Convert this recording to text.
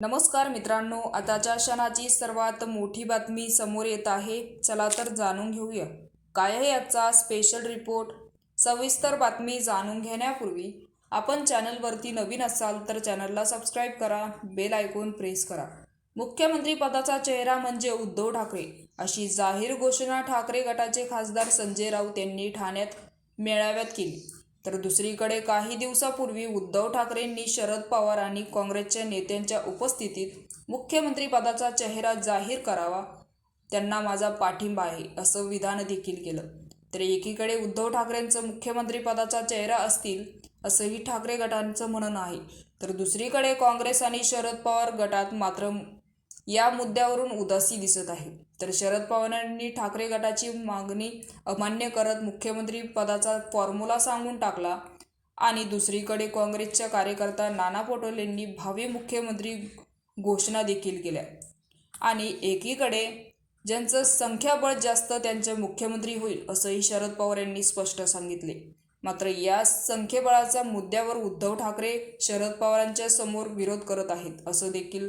नमस्कार मित्रांनो आताच्या क्षणाची सर्वात मोठी बातमी समोर येत आहे. चला तर जाणून घेऊया. काय आहे आजचा स्पेशल रिपोर्ट सविस्तर बातमी जाणून घेण्यापूर्वी आपण चॅनलवरती नवीन असाल तर चॅनलला सबस्क्राईब करा बेल आयकॉन प्रेस करा. मुख्यमंत्री पदाचा चेहरा म्हणजे उद्धव ठाकरे. अशी जाहीर घोषणा ठाकरे गटाचे खासदार संजय राऊत यांनी ठाण्यात मेळाव्यात केली. तर दुसरीकडे काही दिवसापूर्वी उद्धव ठाकरेंनी शरद पवार आणि काँग्रेसच्या नेत्यांच्या उपस्थितीत मुख्यमंत्रीपदाचा चेहरा जाहीर करावा त्यांना माझा पाठिंबा आहे असं विधान देखील केलं. तर एकीकडे उद्धव ठाकरेंचं मुख्यमंत्रीपदाचा चेहरा असतील असंही ठाकरे गटांचं म्हणणं आहे. तर दुसरीकडे काँग्रेस आणि शरद पवार गटात मात्र या मुद्द्यावरून उदासी दिसत आहे. तर शरद पवारांनी ठाकरे गटाची मागणी अमान्य करत मुख्यमंत्री पदाचा फॉर्म्युला सांगून टाकला आणि दुसरीकडे काँग्रेसच्या कार्यकर्ता नाना पटोलेंनी भावी मुख्यमंत्री घोषणा देखील केल्या. आणि एकीकडे ज्यांचं संख्याबळ जास्त त्यांचे मुख्यमंत्री होईल असंही शरद पवार यांनी स्पष्ट सांगितले. मात्र या संख्येबळाच्या मुद्द्यावर उद्धव ठाकरे शरद पवारांच्या समोर विरोध करत आहेत असं देखील